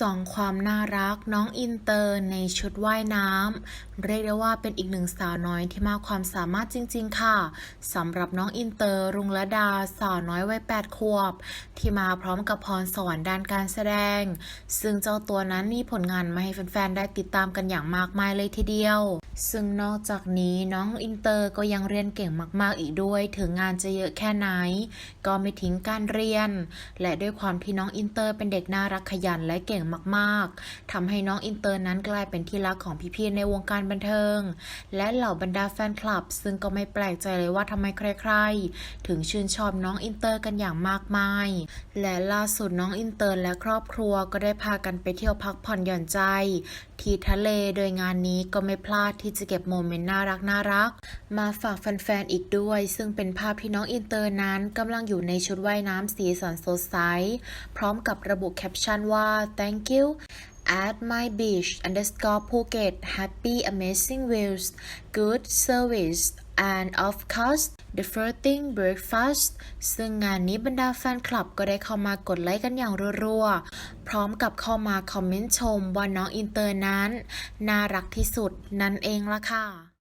สองความน่ารักน้องอินเตอร์ในชุดว่ายน้ำเรียกได้ว่าเป็นอีกหนึ่งสาวน้อยที่มากความสามารถจริง ๆ ค่ะสำหรับน้องอินเตอร์รุงละดาสาวน้อยวัย8ขวบ ที่มาพร้อมกับพรสวรรค์ด้านการแสดง ซึ่งเจ้าตัวนั้นมีผลงานมาให้แฟนๆได้ติดตามกันอย่างมากมายเลยทีเดียว ซึ่งนอกจากนี้น้องอินเตอร์ก็ยังเรียนเก่งมาก ๆ อีกด้วย ถึงงานจะเยอะแค่ไหน ก็ไม่ทิ้งการเรียน และด้วยความที่น้องอินเตอร์เป็นเด็กน่ารักขยันและเก่งมากๆทำให้น้องอินเตอร์นั้นกลายเป็นที่รักของพี่ๆในวงการบันเทิง และเหล่าบรรดาแฟนคลับ ซึ่งก็ไม่แปลกใจเลยว่าทำไมใครๆ ถึงชื่นชอบน้องอินเตอร์กันอย่างมากมาย และล่าสุดน้องอินเตอร์และครอบครัวก็ได้พากันไปเที่ยวพักผ่อนหย่อนใจ ที่ทะเลโดยงานนี้ก็ไม่พลาดที่จะเก็บโมเมนต์น่ารักน่ารัก มาฝากแฟนๆอีกด้วย ซึ่งเป็นภาพที่น้องอินเตอร์นั้นกำลังอยู่ในชุดว่ายน้ำสีสันสดใส พร้อมกับระบุแคปชั่นว่า thank you at my beach underscore Phuket happy amazing views good service and of course the floating breakfast ซึ่งงานนี้บรรดาแฟนคลับก็ได้เข้ามากดไลค์กันอย่างรัวๆ พร้อมกับเข้ามาคอมเมนต์ชมว่าน้องอินเตอร์นั้น น่ารักที่สุดนั่นเองล่ะค่ะ